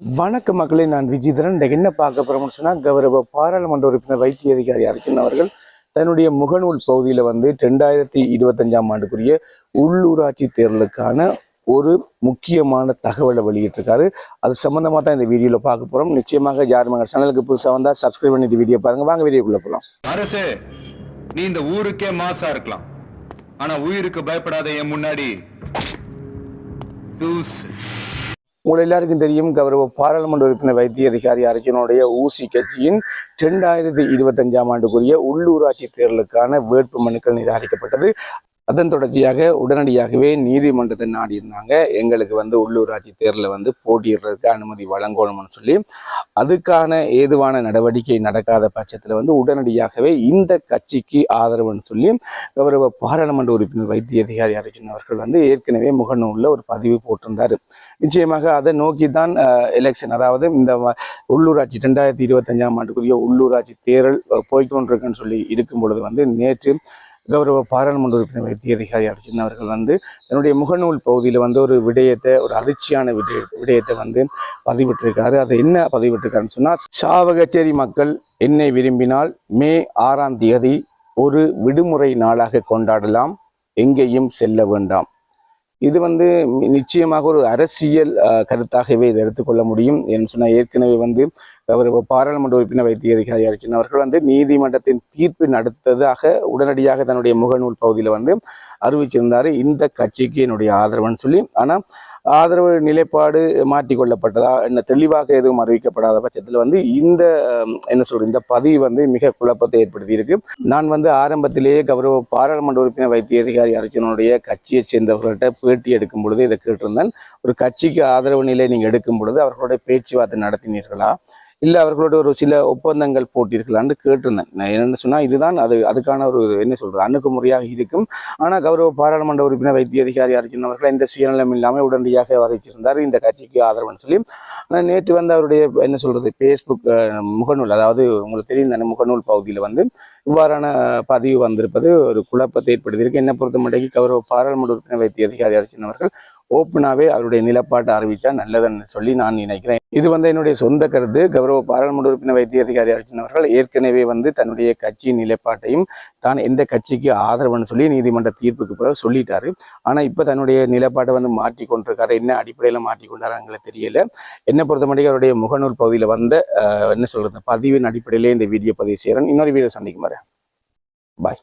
வணக்க மக்களை நான் விஜயதரன் என்ன பார்க்க போறோம்னு சொன்னா கௌரவ பாராளுமன்ற உறுப்பினர் வைத்திய அதிகாரி அர்ஜுன் அவர்கள் தன்னுடைய முகநூல் பகுதியில் வந்து ரெண்டாயிரத்தி இருபத்தஞ்சாம் ஆண்டுக்குரிய உள்ளூராட்சி தேர்தலுக்கான ஒரு முக்கியமான தகவலை வெளியிட்டிருக்காரு. அது சம்மந்தமாக தான் இந்த வீடியோவில் பார்க்க போகிறோம் நிச்சயமாக யார் மகள் சேனலுக்கு புதுசாக வந்தால் சப்ஸ்கிரைப் பண்ணிட்டு வீடியோ பாருங்க. வாங்க வீடியோக்குள்ள போகலாம் அரசு நீ இந்த ஊருக்கே மாசா இருக்கலாம். ஆனால் உயிருக்கு பயப்படாத என் முன்னாடி உங்கள் எல்லாருக்கும் தெரியும் கௌரவ பாராளுமன்ற உறுப்பினர் வைத்திய அதிகாரி அர்ஜுனுடைய ஊசி கட்சியின் ரெண்டாயிரத்தி இருபத்தஞ்சாம் ஆண்டுக்குரிய உள்ளூராட்சி தேர்தலுக்கான வேட்பு மனுக்கள் நிராகரிக்கப்பட்டது. அதன் தொடர்ச்சியாக உடனடியாகவே நீதிமன்றத்தை நாடியிருந்தாங்க. எங்களுக்கு வந்து உள்ளூராட்சி தேர்தலில் வந்து போட்டியிடுறதுக்கு அனுமதி வழங்கணும்னு சொல்லி. அதுக்கான ஏதுவான நடவடிக்கை நடக்காத பட்சத்தில் வந்து உடனடியாகவே இந்த கட்சிக்கு ஆதரவுன்னு சொல்லி கௌரவ பாராளுமன்ற உறுப்பினர் வைத்திய அதிகாரி அர்ஜுன் அவர்கள் வந்து ஏற்கனவே முகநூலில் ஒரு பதிவு போட்டிருந்தார். நிச்சயமாக அதை நோக்கி தான் எலெக்ஷன் அதாவது இந்த வ- உள்ளூராட்சி ரெண்டாயிரத்தி இருபத்தஞ்சாம் ஆண்டுக்குரிய உள்ளூராட்சி தேர்தல் போய்கொண்டிருக்குன்னு போய்க்கொண்டிருக்குன்னு சொல்லி இருக்கும் பொழுது வந்து நேற்று கௌரவ பாராளுமன்ற உறுப்பினர் வைத்திய அதிகாரி அர்ஜுன் அவர்கள் வந்து தன்னுடைய முகநூல் பகுதியில் வந்து ஒரு விடயத்தை ஒரு அதிர்ச்சியான விடய விடயத்தை வந்து பதிவிட்டிருக்காரு. அதை என்ன பதிவிட்டிருக்காருன்னு சொன்னால் சாவகச்சேரி மக்கள் என்னை விரும்பினால் மே ஆறாம் தேதி ஒரு விடுமுறை நாளாக கொண்டாடலாம் எங்கேயும் செல்ல வேண்டாம். இது வந்து நிச்சயமாக ஒரு அரசியல் கருத்தாகவே இதை எடுத்துக்கொள்ள முடியும் என்று சொன்னால் ஏற்கனவே வந்து அவர் பாராளுமன்ற உறுப்பினர் வைத்திய அதிகாரி அர்ஜுன் அவர்கள் வந்து நீதிமன்றத்தின் தீர்ப்பின் அடுத்ததாக உடனடியாக தன்னுடைய முகநூல் பகுதியில் வந்து அறிவிச்சிருந்தார். இந்த கட்சிக்கு என்னுடைய ஆதரவுன்னு சொல்லி. ஆனால் ஆதரவு நிலைப்பாடு மாற்றிக்கொள்ளப்பட்டதா? என்ன தெளிவாக எதுவும் அறிவிக்கப்படாத பட்சத்தில் வந்து இந்த என்ன சொல்றது இந்த பதிவு வந்து மிக குழப்பத்தை ஏற்படுத்தி இருக்கு நான் வந்து ஆரம்பத்திலேயே கௌரவ பாராளுமன்ற உறுப்பினர் வைத்திய அதிகாரி அர்ஜுனனுடைய கட்சியை சேர்ந்தவர்கள்ட்ட பேட்டி எடுக்கும் பொழுது இதை கேட்டிருந்தேன். ஒரு கட்சிக்கு ஆதரவு நிலை நீங்கள் எடுக்கும் பொழுது அவர்களுடைய பேச்சுவார்த்தை நடத்தினீர்களா? இல்லை அவர்களோட ஒரு சில ஒப்பந்தங்கள் போட்டிருக்கலான்னு கேட்டிருந்தேன். நான் என்னென்னு சொன்னால் இதுதான் அது அதுக்கான ஒரு என்ன சொல்றது? அணுகுமுறையாக இருக்கும். ஆனால் கௌரவ பாராளுமன்ற உறுப்பினர் வைத்திய அதிகாரி அர்ஜுன் அவர்கள் எந்த சுயநலம் இல்லாமல் உடனடியாக அறிவிச்சிருந்தார் இந்த கட்சிக்கு ஆதரவுன்னு சொல்லி ஆனால் நேற்று வந்து அவருடைய என்ன சொல்றது ஃபேஸ்புக் முகநூல் அதாவது உங்களுக்கு தெரியும் தானே முகநூல் பகுதியில் வந்து இவ்வாறான பதிவு வந்திருப்பது ஒரு குழப்பத்தை ஏற்படுத்தியிருக்கு. என்னை பொறுத்த மட்டும் கௌரவ பாராளுமன்ற உறுப்பினர் வைத்திய அதிகாரி அர்ஜுன் அவர்கள் ஓப்பனாகவே அவருடைய நிலப்பாட்டை அறிவிச்சா நல்லதுன்னு சொல்லி நான் நினைக்கிறேன். இது வந்து என்னுடைய சொந்த கருத்து. கௌரவ பாராளுமன்ற உறுப்பினர் வைத்திய அதிகாரி அர்ஜுன் அவர்கள் ஏற்கனவே வந்து தன்னுடைய கட்சியின் நிலைப்பாட்டையும் தான் எந்த கட்சிக்கு ஆதரவுன்னு சொல்லி நீதிமன்ற தீர்ப்புக்கு பிறகு சொல்லிட்டாரு. ஆனால் இப்போ தன்னுடைய நிலைப்பாட்டை வந்து மாற்றி கொண்டிருக்காரு. என்ன அடிப்படையில் மாற்றி கொண்டாருங்களே தெரியல. என்னை பொறுத்த மட்டும் அவருடைய முகநூல் பகுதியில் வந்த என்ன சொல்றது பதிவின் அடிப்படையிலே இந்த வீடியோ பதிவு செய்கிறேன் இன்னொரு வீடியோ சந்திக்கும் பாய்.